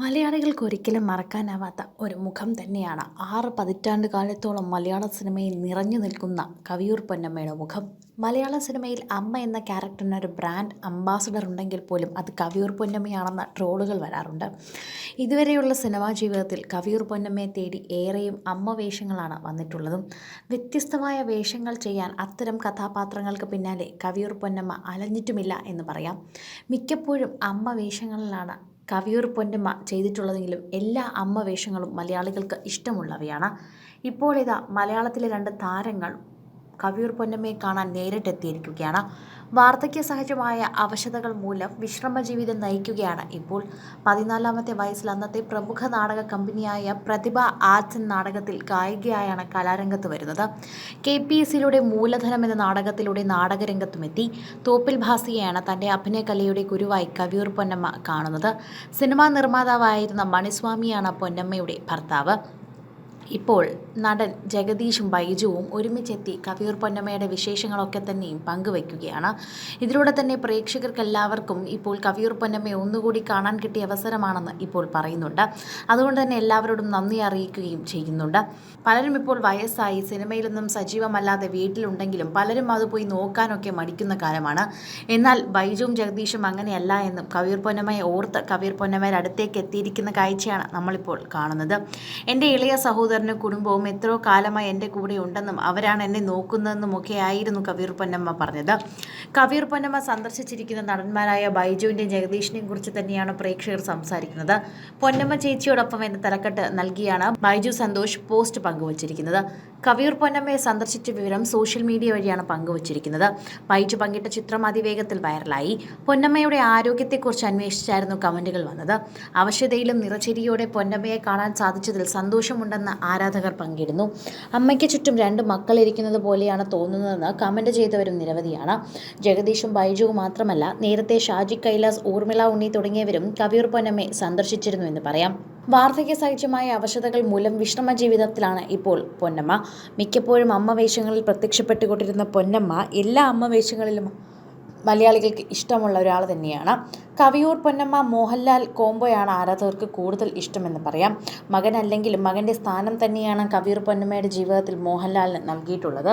മലയാളികൾക്ക് ഒരിക്കലും മറക്കാനാവാത്ത ഒരു മുഖം തന്നെയാണ് ആറ് പതിറ്റാണ്ട് കാലത്തോളം മലയാള സിനിമയിൽ നിറഞ്ഞു നിൽക്കുന്ന കവിയൂർ പൊന്നമ്മയുടെ മുഖം. മലയാള സിനിമയിൽ അമ്മ എന്ന ക്യാരക്ടറിന് ഒരു ബ്രാൻഡ് അംബാസഡർ ഉണ്ടെങ്കിൽ പോലും അത് കവിയൂർ പൊന്നമ്മയാണെന്ന ട്രോളുകൾ വരാറുണ്ട്. ഇതുവരെയുള്ള സിനിമാ ജീവിതത്തിൽ കവിയൂർ പൊന്നമ്മയെ തേടി ഏറെയും അമ്മ വേഷങ്ങളാണ് വന്നിട്ടുള്ളതും. വ്യത്യസ്തമായ വേഷങ്ങൾ ചെയ്യാൻ അത്തരം കഥാപാത്രങ്ങൾക്ക് പിന്നാലെ കവിയൂർ പൊന്നമ്മ അലഞ്ഞിട്ടുമില്ല എന്ന് പറയാം. മിക്കപ്പോഴും അമ്മ വേഷങ്ങളിലാണ് കവിയൂർ പൊന്നമ്മ ചെയ്തിട്ടുള്ളതെങ്കിലും എല്ലാ അമ്മ വേഷങ്ങളും മലയാളികൾക്ക് ഇഷ്ടമുള്ളവയാണ്. ഇപ്പോൾ ഇതാ മലയാളത്തിലെ രണ്ട് താരങ്ങൾ കവിയൂർ പൊന്നമ്മയെ കാണാൻ നേരിട്ടെത്തിയിരിക്കുകയാണ്. വാർദ്ധക്യ സഹജമായ അവശതകൾ മൂലം വിശ്രമ ജീവിതം നയിക്കുകയാണ് ഇപ്പോൾ. പതിനാലാമത്തെ വയസ്സിൽ അന്നത്തെ പ്രമുഖ നാടക കമ്പനിയായ പ്രതിഭ ആർട്സ് നാടകത്തിൽ ഗായികയായാണ് കലാരംഗത്ത് വരുന്നത്. കെ പി എസ് സിയിലൂടെ മൂലധനം എന്ന നാടകത്തിലൂടെ നാടകരംഗത്തുമെത്തി. തോപ്പിൽ ഭാസിയെയാണ് തന്റെ അഭിനയകലയുടെ ഗുരുവായി കവിയൂർ പൊന്നമ്മ കാണുന്നത്. സിനിമാ നിർമ്മാതാവായിരുന്ന മണിസ്വാമിയാണ് പൊന്നമ്മയുടെ ഭർത്താവ്. ഇപ്പോൾ നടൻ ജഗദീഷും ബൈജുവും ഒരുമിച്ചെത്തി കവിയൂർ പൊന്നമ്മയുടെ വിശേഷങ്ങളൊക്കെ തന്നെയും പങ്കുവയ്ക്കുകയാണ്. ഇതിലൂടെ തന്നെ പ്രേക്ഷകർക്ക് എല്ലാവർക്കും ഇപ്പോൾ കവിയൂർ പൊന്നമ്മയെ ഒന്നുകൂടി കാണാൻ കിട്ടിയ അവസരമാണെന്ന് ഇപ്പോൾ പറയുന്നുണ്ട്. അതുകൊണ്ട് തന്നെ എല്ലാവരോടും നന്ദി അറിയിക്കുകയും ചെയ്യുന്നുണ്ട്. പലരും ഇപ്പോൾ വയസ്സായി സിനിമയിലൊന്നും സജീവമല്ലാതെ വീട്ടിലുണ്ടെങ്കിലും പലരും അത് പോയി നോക്കാനൊക്കെ മടിക്കുന്ന കാലമാണ്. എന്നാൽ ബൈജുവും ജഗദീഷും അങ്ങനെയല്ല എന്നും കവിയൂർ പൊന്നമ്മയെ ഓർത്ത് കവിയൂർ പൊന്നമ്മയുടെ അടുത്തേക്ക് എത്തിയിരിക്കുന്ന കാഴ്ചയാണ് നമ്മളിപ്പോൾ കാണുന്നത്. എന്റെ ഇളയ സഹോദരനും കുടുംബവും എത്രയോ കാലമായി എന്റെ കൂടെ ഉണ്ടെന്നും അവരാണ് എന്നെ നോക്കുന്നതെന്നും ഒക്കെ ആയിരുന്നു കവീർ പൊന്നമ്മ പറഞ്ഞത്. കവീർ പൊന്നമ്മ സന്ദർശിച്ചിരിക്കുന്ന നടന്മാരായ ബൈജുവിന്റെയും ജഗദീഷിനെയും കുറിച്ച് തന്നെയാണ് പ്രേക്ഷകർ സംസാരിക്കുന്നത്. പൊന്നമ്മ ചേച്ചിയോടൊപ്പം എന്ന തലക്കെട്ട് നൽകിയാണ് ബൈജു സന്തോഷ് പോസ്റ്റ് പങ്കുവച്ചിരിക്കുന്നത്. കവിയൂർ പൊന്നമ്മയെ സന്ദർശിച്ച വിവരം സോഷ്യൽ മീഡിയ വഴിയാണ് പങ്കുവച്ചിരിക്കുന്നത്. പൈജു പങ്കിട്ട ചിത്രം അതിവേഗത്തിൽ വൈറലായി. പൊന്നമ്മയുടെ ആരോഗ്യത്തെക്കുറിച്ച് അന്വേഷിച്ചായിരുന്നു കമന്റുകൾ വന്നത്. അവശതയിലും നിറചിരിയോടെ പൊന്നമ്മയെ കാണാൻ സാധിച്ചതിൽ സന്തോഷമുണ്ടെന്ന് ആരാധകർ പങ്കിടുന്നു. അമ്മയ്ക്ക് ചുറ്റും രണ്ട് മക്കൾ ഇരിക്കുന്നത് പോലെയാണ് തോന്നുന്നതെന്ന് കമന്റ് ചെയ്തവരും നിരവധിയാണ്. ജഗദീഷും ബൈജുവും മാത്രമല്ല നേരത്തെ ഷാജി കൈലാസ് ഊർമിള ഉണ്ണി തുടങ്ങിയവരും കവിയൂർ പൊന്നമ്മയെ സന്ദർശിച്ചിരുന്നു എന്ന് പറയാം. വാർദ്ധക്യ സഹജമായ അവശതകൾ മൂലം വിശ്രമ ജീവിതത്തിലാണ് ഇപ്പോൾ പൊന്നമ്മ. മിക്കപ്പോഴും അമ്മ വേഷങ്ങളിൽ പ്രത്യക്ഷപ്പെട്ടുകൊണ്ടിരുന്ന പൊന്നമ്മ എല്ലാ അമ്മ വേഷങ്ങളിലും മലയാളികൾക്ക് ഇഷ്ടമുള്ള ഒരാൾ തന്നെയാണ്. കവിയൂർ പൊന്നമ്മ മോഹൻലാൽ കോംബോയാണ് ആരാധകർക്ക് കൂടുതൽ ഇഷ്ടമെന്ന് പറയാം. മകൻ അല്ലെങ്കിൽ മകന്റെ സ്ഥാനം തന്നെയാണ് കവിയൂർ പൊന്നമ്മയുടെ ജീവിതത്തിൽ മോഹൻലാലിന് നൽകിയിട്ടുള്ളത്.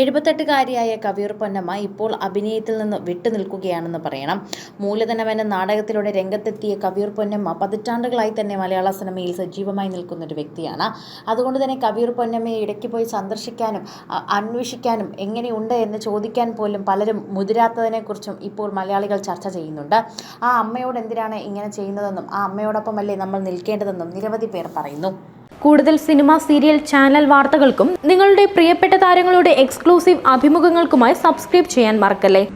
എഴുപത്തെട്ടുകാരിയായ കവിയൂർ പൊന്നമ്മ ഇപ്പോൾ അഭിനയത്തിൽ നിന്ന് വിട്ടുനിൽക്കുകയാണെന്ന് പറയണം. മൂലധനം എന്ന നാടകത്തിലൂടെ രംഗത്തെത്തിയ കവിയൂർ പൊന്നമ്മ പതിറ്റാണ്ടുകളായി തന്നെ മലയാള സിനിമയിൽ സജീവമായി നിൽക്കുന്ന ഒരു വ്യക്തിയാണ്. അതുകൊണ്ട് തന്നെ കവിയൂർ പൊന്നമ്മയെ ഇടയ്ക്ക് പോയി സന്ദർശിക്കാനും അന്വേഷിക്കാനും എങ്ങനെയുണ്ട് എന്ന് ചോദിക്കാൻ പോലും പലരും മുതിരാത്തതിനെക്കുറിച്ചും ഇപ്പോൾ മലയാളികൾ ചർച്ച ചെയ്യുന്നുണ്ട്. ആ അമ്മയോട് എന്തിനാണ് ഇങ്ങനെ ചെയ്യുന്നതെന്നും ആ അമ്മയോടൊപ്പം അല്ലേ നമ്മൾ നിൽക്കേണ്ടതെന്നും നിരവധി പേർ പറയുന്നു. കൂടുതൽ സിനിമ സീരിയൽ ചാനൽ വാർത്തകൾക്കും നിങ്ങളുടെ പ്രിയപ്പെട്ട താരങ്ങളുടെ എക്സ്ക്ലൂസീവ് അഭിമുഖങ്ങൾക്കുമായി സബ്സ്ക്രൈബ് ചെയ്യാൻ മറക്കല്ലേ?